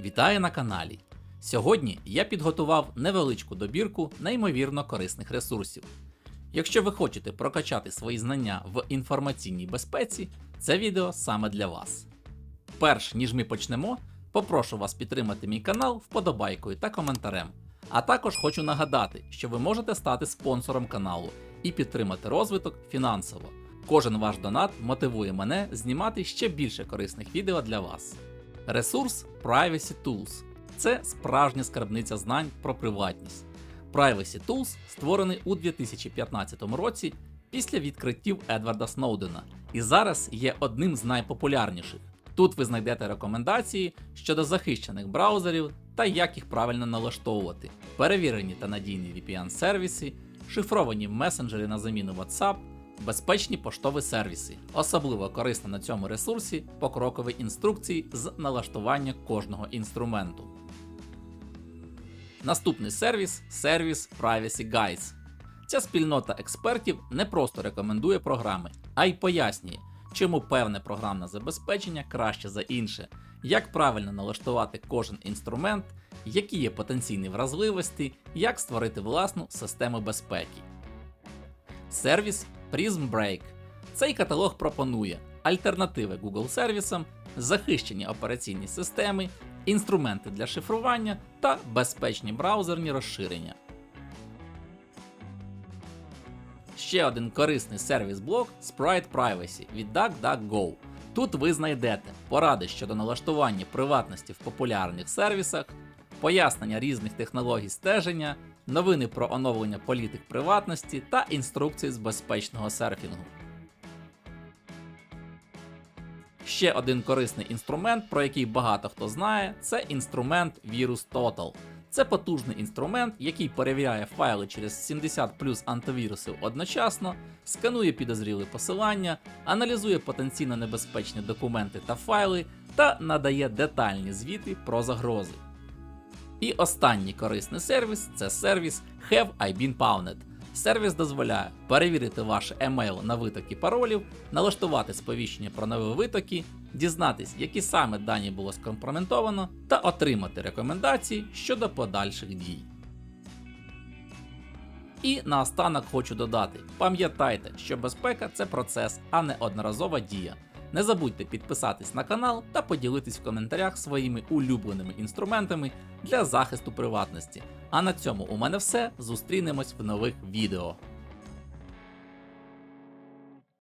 Вітаю на каналі! Сьогодні я підготував невеличку добірку неймовірно корисних ресурсів. Якщо ви хочете прокачати свої знання в інформаційній безпеці, це відео саме для вас. Перш ніж ми почнемо, попрошу вас підтримати мій канал вподобайкою та коментарем. А також хочу нагадати, що ви можете стати спонсором каналу і підтримати розвиток фінансово. Кожен ваш донат мотивує мене знімати ще більше корисних відео для вас. Ресурс Privacy Tools це справжня скарбниця знань про приватність. Privacy Tools створений у 2015 році після відкриттів Едварда Сноудена і зараз є одним з найпопулярніших. Тут ви знайдете рекомендації щодо захищених браузерів та як їх правильно налаштовувати, перевірені та надійні VPN-сервіси, шифровані месенджери на заміну WhatsApp, безпечні поштові сервіси. Особливо корисно на цьому ресурсі покрокові інструкції з налаштування кожного інструменту. Наступний сервіс сервіс Privacy Guides. Ця спільнота експертів не просто рекомендує програми, а й пояснює, чому певне програмне забезпечення краще за інше, як правильно налаштувати кожен інструмент, які є потенційні вразливості, як створити власну систему безпеки. Сервіс Prism Break. Цей каталог пропонує альтернативи Google сервісам, захищені операційні системи, інструменти для шифрування та безпечні браузерні розширення. Ще один корисний сервіс-блок Sprite Privacy від DuckDuckGo. Тут ви знайдете поради щодо налаштування приватності в популярних сервісах, пояснення різних технологій стеження, новини про оновлення політик приватності та інструкції з безпечного серфінгу. Ще один корисний інструмент, про який багато хто знає, це інструмент Virus Total. Це потужний інструмент, який перевіряє файли через 70 плюс антивірусів одночасно, сканує підозрілі посилання, аналізує потенційно небезпечні документи та файли та надає детальні звіти про загрози. І останній корисний сервіс це сервіс Have I Been Pwned. Сервіс дозволяє перевірити ваш емейл на витоки паролів, налаштувати сповіщення про нові витоки, дізнатись, які саме дані було скомпрометовано, та отримати рекомендації щодо подальших дій. І наостанок хочу додати: пам'ятайте, що безпека це процес, а не одноразова дія. Не забудьте підписатись на канал та поділитись в коментарях своїми улюбленими інструментами для захисту приватності. А на цьому у мене все. Зустрінемось в нових відео.